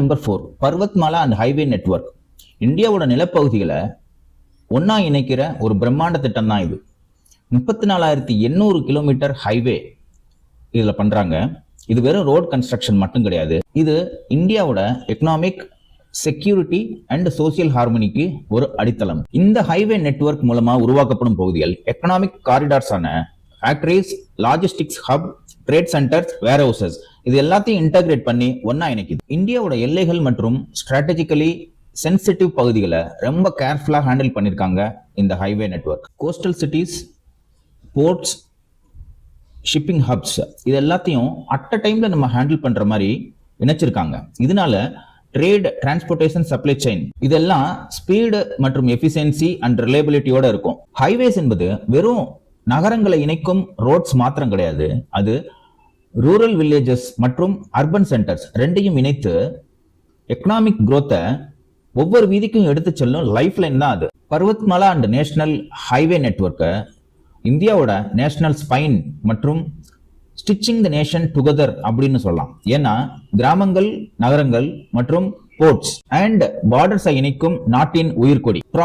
Number four Parvatmala and highway network இந்தியாவோட நிலப்பகுதிகளை ஒன்றா இணைக்கிற ஒரு பிரம்மாண்ட திட்டம் தான் இது. முப்பத்தி நாலாயிரத்தி எண்ணூறு கிலோமீட்டர் ஹைவே இதுல பண்றாங்க. இது வெறும் ரோட் கன்ஸ்ட்ரக்ஷன் மட்டும் கிடையாது. இது இந்தியாவோட எக்கனாமிக் செக்யூரிட்டி அண்ட் சோசியல் ஹார்மோனிக்கு ஒரு அடித்தளம். இந்த ஹைவே நெட்வொர்க் மூலமா உருவாக்கப்படும் பகுதிகள் எக்கனாமிக் காரிடார்ஸ் ஆன factories logistics hub trade centres warehouses இது எல்லாத்தையும் இன்டகிரேட் பண்ணி ஒன்னா இணைக்குது. இந்தியாவோட எல்லைகள் மற்றும் ஸ்ட்ராட்டஜிக்கலி சென்சிட்டிவ் பகுதிகளை ரொம்ப கேர்ஃபுல்லாக ஹேண்டில் பண்ணியிருக்காங்க இந்த highway network coastal cities ports shipping hubs இது எல்லாத்தையும் அட் அ டைம்ல நம்ம ஹேண்டில் பண்ற மாதிரி இணைச்சிருக்காங்க. இதனால ட்ரேட் டிரான்ஸ்போர்டேஷன் சப்ளை செயின் இதெல்லாம் ஸ்பீடு மற்றும் எஃபிஷியன்சி அண்ட் ரிலேபிலிட்டியோட இருக்கும். ஹைவேஸ் என்பது வெறும் நகரங்களை இணைக்கும் ரோட்ஸ் மாத்திரம் கிடையாது. அது ரூரல் வில்லேஜஸ் மற்றும் அர்பன் சென்டர்ஸ் ரெண்டையும் இணைத்து எக்கனாமிக் குரோத்தை ஒவ்வொரு வீதிக்கும் எடுத்து செல்லும் லைஃப் லைன் தான் அது. பர்வத்மலா அண்ட் நேஷனல் ஹைவே நெட்வொர்க்கை இந்தியாவோட நேஷனல் ஸ்பைன் மற்றும் ஸ்டிச்சிங் த நேஷன் டுகெதர் அப்படின்னு சொல்லலாம். ஏன்னா கிராமங்கள் நகரங்கள் மற்றும் போர்ட்ஸ் அண்ட் பார்டர்ஸை இணைக்கும் நாட்டின் உயிர்கொடி.